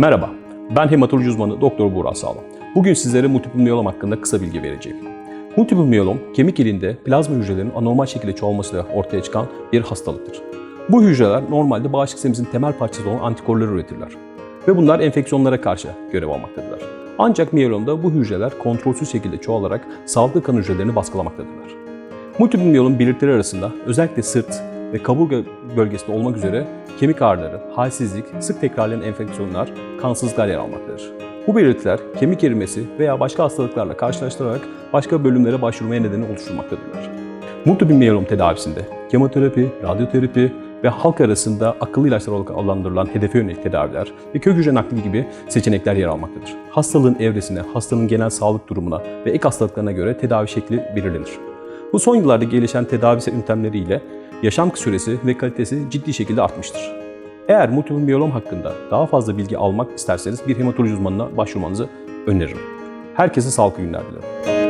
Merhaba, ben hematoloji uzmanı Doktor Buğra Sağlam. Bugün sizlere multiple miyelom hakkında kısa bilgi vereceğim. Multiple miyelom, kemik ilinde plazma hücrelerinin anormal şekilde çoğalmasıyla ortaya çıkan bir hastalıktır. Bu hücreler normalde bağışıklık sistemimizin temel parçası olan antikorları üretirler. Ve bunlar enfeksiyonlara karşı görev almaktadırlar. Ancak miyelomda bu hücreler kontrolsüz şekilde çoğalarak sağlıklı kan hücrelerini baskılamaktadırlar. Multiple miyelom belirtileri arasında özellikle sırt ve kaburga bölgesinde olmak üzere kemik ağrıları, halsizlik, sık tekrarlayan enfeksiyonlar, kansızlıklar yer almaktadır. Bu belirtiler kemik erimesi veya başka hastalıklarla karşılaştırarak başka bölümlere başvurmaya nedeni oluşturmaktadırlar. Multiple miyelom tedavisinde kemoterapi, radyoterapi ve halk arasında akıllı ilaçlar olarak adlandırılan hedefe yönelik tedaviler ve kök hücre nakli gibi seçenekler yer almaktadır. Hastalığın evresine, hastanın genel sağlık durumuna ve ek hastalıklarına göre tedavi şekli belirlenir. Bu son yıllarda gelişen tedavi yöntemleriyle yaşam süresi ve kalitesi ciddi şekilde artmıştır. Eğer multiple miyelom hakkında daha fazla bilgi almak isterseniz bir hematoloji uzmanına başvurmanızı öneririm. Herkese sağlıklı günler dilerim.